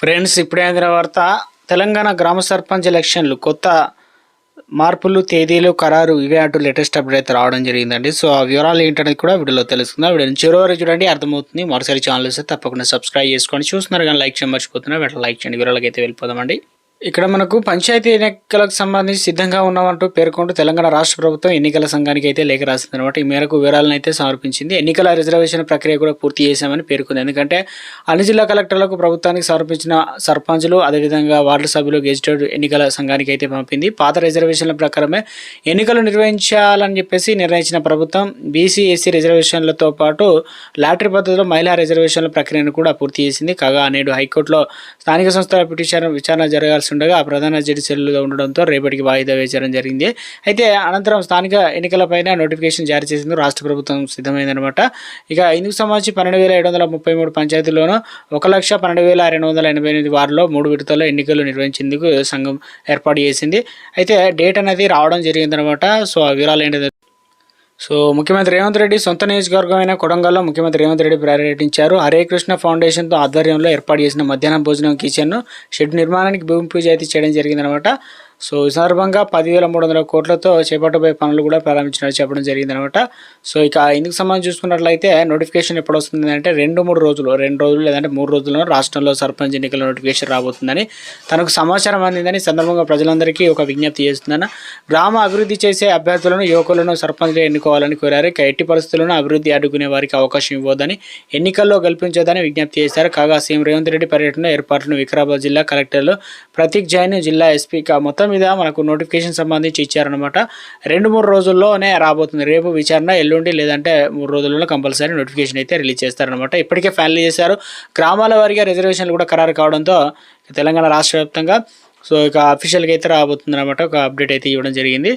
Friends ఇప్పుడే అందిన వార్త తెలంగాణ గ్రామ సర్పంచ్ ఎలక్షన్లు కొత్త మార్పులు తేదీలు ఖరారు ఇవే అంటూ లేటెస్ట్ అప్డేట్ అయితే రావడం జరిగిందండి. సో ఆ వివరాలు ఏంటనేది కూడా వీడియోలో తెలుసుకుందాం. వీడియోని చివరి వరకు చూడండి. అర్థమవుతుంది. మరోసారి ఛానల్ వస్తే తప్పకుండా సబ్స్క్రైబ్ చేసుకోండి. చూస్తున్నారు కానీ లైక్ చేయమర్చిపోతున్నారు వీటిలో లైక్ చేయండి. వివరాలకైతే అయితే వెళ్ళిపోదామండి. ఇక్కడ మనకు పంచాయతీ ఎన్నికలకు సంబంధించి సిద్ధంగా ఉన్నామంటూ పేర్కొంటూ తెలంగాణ రాష్ట్ర ప్రభుత్వం ఎన్నికల సంఘానికి అయితే లేఖ రాసింది అనమాట ఈ మేరకు వివరాలను అయితే సమర్పించింది. ఎన్నికల రిజర్వేషన్ ప్రక్రియ కూడా పూర్తి చేశామని పేర్కొంది. ఎందుకంటే అన్ని జిల్లా కలెక్టర్లకు ప్రభుత్వానికి సమర్పించిన సర్పంచులు అదేవిధంగా వార్డు సభ్యులు గెజిటెడ్ ఎన్నికల సంఘానికి అయితే పంపింది. పాత రిజర్వేషన్ల ప్రకారమే ఎన్నికలు నిర్వహించాలని చెప్పేసి నిర్ణయించిన ప్రభుత్వం బీసీ ఎస్సీ రిజర్వేషన్లతో పాటు లాటరీ పద్ధతిలో మహిళా రిజర్వేషన్ల ప్రక్రియను కూడా పూర్తి చేసింది. కాగా నేడు హైకోర్టులో స్థానిక సంస్థల పిటిషన్ విచారణ జరగాల్సి ఉండగా ప్రధాన జడ్జిలుగా ఉండడంతో రేపటికి వాయిదా వేయడం జరిగింది. అయితే అనంతరం స్థానిక ఎన్నికలపైన నోటిఫికేషన్ జారీ చేసింది రాష్ట్ర ప్రభుత్వం సిద్ధమైందనమాట ఇక ఇందుకు సంబంధించి పన్నెండు వేల ఏడు వందల ముప్పై మూడు పంచాయతీల్లోనూ ఒక లక్ష పన్నెండు వేల రెండు వందల ఎనభై ఎనిమిది వారిలో మూడు విడతల్లో ఎన్నికలు నిర్వహించేందుకు సంఘం ఏర్పాటు చేసింది. అయితే డేట్ అనేది రావడం జరిగిందనమాట సో ఆ వివరాలు ఏంటో సో ముఖ్యమంత్రి రేవంత్ రెడ్డి సొంత నియోజకవర్గమైన కొడంగల్లో ముఖ్యమంత్రి రేవంత్ రెడ్డి పర్యటించారు. హరే కృష్ణ ఫౌండేషన్తో ఆధ్వర్యంలో ఏర్పాటు చేసిన మధ్యాహ్నం భోజనం కిచెన్ను షెడ్ నిర్మాణానికి భూమి పూజ అయితే చేయడం జరిగిందనమాట. సో ఈ సందర్భంగా పదివేల మూడు వందల కోట్లతో చేపట్టబోయే పనులు కూడా ప్రారంభించినట్టు చెప్పడం జరిగింది అనమాట సో ఇక ఇందుకు సంబంధించి చూసుకున్నట్లయితే నోటిఫికేషన్ ఎప్పుడు వస్తుంది అంటే రెండు మూడు రోజులు రెండు రోజులు లేదంటే మూడు రోజుల్లో రాష్ట్రంలో సర్పంచ్ ఎన్నికల నోటిఫికేషన్ రాబోతుందని తనకు సమాచారం అందిందని సందర్భంగా ప్రజలందరికీ ఒక విజ్ఞప్తి చేస్తుందని గ్రామ అభివృద్ధి చేసే అభ్యర్థులను యువకులను సర్పంచ్గా ఎన్నుకోవాలని కోరారు. ఇక ఎట్టి పరిస్థితులను అభివృద్ధి అడ్డుకునే వారికి అవకాశం ఇవ్వదని ఎన్నికల్లో కల్పించదని విజ్ఞప్తి చేశారు. కాగా సీఎం రేవంత్ రెడ్డి పర్యటన ఏర్పాట్లను వికారాబాద్ జిల్లా కలెక్టర్లు ప్రతీక్ జైన్ జిల్లా ఎస్పీ మొత్తం మీద మనకు నోటిఫికేషన్ సంబంధించి ఇచ్చారనమాట రెండు మూడు రోజుల్లోనే రాబోతుంది. రేపు విచారణ ఎల్లుండి లేదంటే మూడు రోజుల్లో కంపల్సరీ నోటిఫికేషన్ అయితే రిలీజ్ చేస్తారనమాట ఇప్పటికే ఫైనల్ చేశారు. గ్రామాల వారిగా రిజర్వేషన్లు కూడా ఖరారు కావడంతో తెలంగాణ రాష్ట్ర వ్యాప్తంగా సో ఇక అఫీషియల్గా అయితే రాబోతుంది అనమాట ఒక అప్డేట్ అయితే ఇవ్వడం జరిగింది.